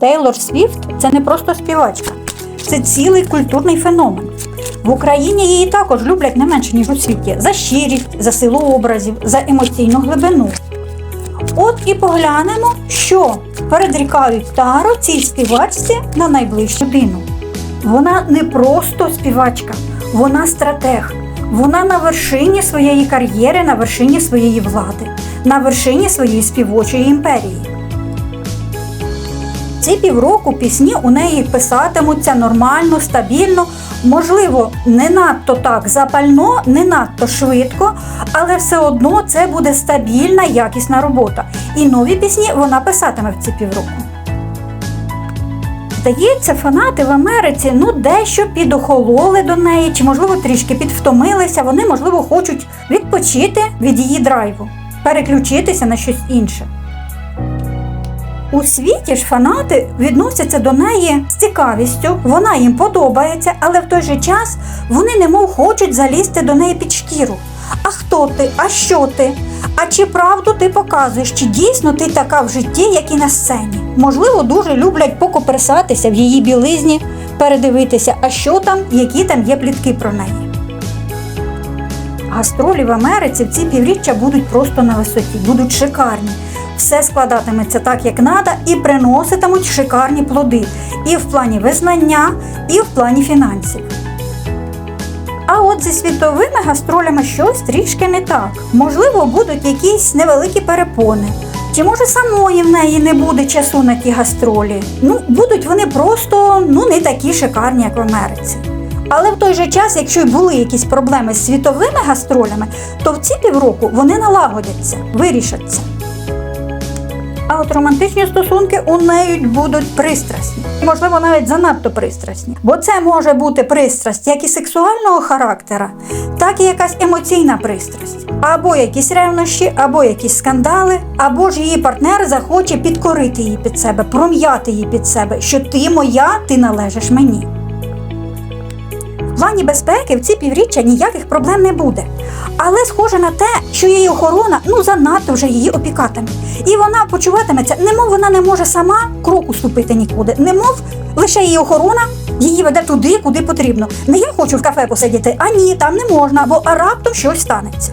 Тейлор Свіфт це не просто співачка, це цілий культурний феномен. В Україні її також люблять не менше, ніж у світі, за щирість, за силу образів, за емоційну глибину. От і поглянемо, що передрікають Таро цій співачці на найближчу годину. Вона не просто співачка, вона стратег. Вона на вершині своєї кар'єри, на вершині своєї влади, на вершині своєї співочої імперії. Ці півроку пісні у неї писатимуться нормально, стабільно, можливо, не надто так запально, не надто швидко, але все одно це буде стабільна, якісна робота. І нові пісні вона писатиме в ці півроку. Здається, фанати в Америці ну дещо підохололи до неї, чи, можливо, трішки підвтомилися. Вони, можливо, хочуть відпочити від її драйву, переключитися на щось інше. У світі ж фанати відносяться до неї з цікавістю, вона їм подобається, але в той же час вони немов хочуть залізти до неї під шкіру. А хто ти? А що ти? А чи правду ти показуєш? Чи дійсно ти така в житті, як і на сцені? Можливо, дуже люблять покоперсатися в її білизні, передивитися, а що там, які там є плітки про неї. Гастролі в Америці в ці півріччя будуть просто на висоті, будуть шикарні. Все складатиметься так, як треба, і приноситимуть шикарні плоди і в плані визнання, і в плані фінансів. А от зі світовими гастролями щось трішки не так. Можливо, будуть якісь невеликі перепони. Чи може самої в неї не буде часу на ті гастролі? Ну, будуть вони просто ну не такі шикарні, як в Америці. Але в той же час, якщо й були якісь проблеми з світовими гастролями, то в ці півроку вони налагодяться, вирішаться. А от романтичні стосунки у неї будуть пристрасні, можливо, навіть занадто пристрасні. Бо це може бути пристрасть як і сексуального характера, так і якась емоційна пристрасть, або якісь ревнощі, або якісь скандали, або ж її партнер захоче підкорити її під себе, пром'яти її під себе, що ти моя, ти належиш мені. Плані безпеки в ці півріччя ніяких проблем не буде. Але схоже на те, що її охорона ну занадто вже її опікатиме. І вона почуватиметься, немов вона не може сама кроку ступити нікуди, немов лише її охорона її веде туди, куди потрібно. Не я хочу в кафе посидіти, а ні, там не можна, бо раптом щось станеться.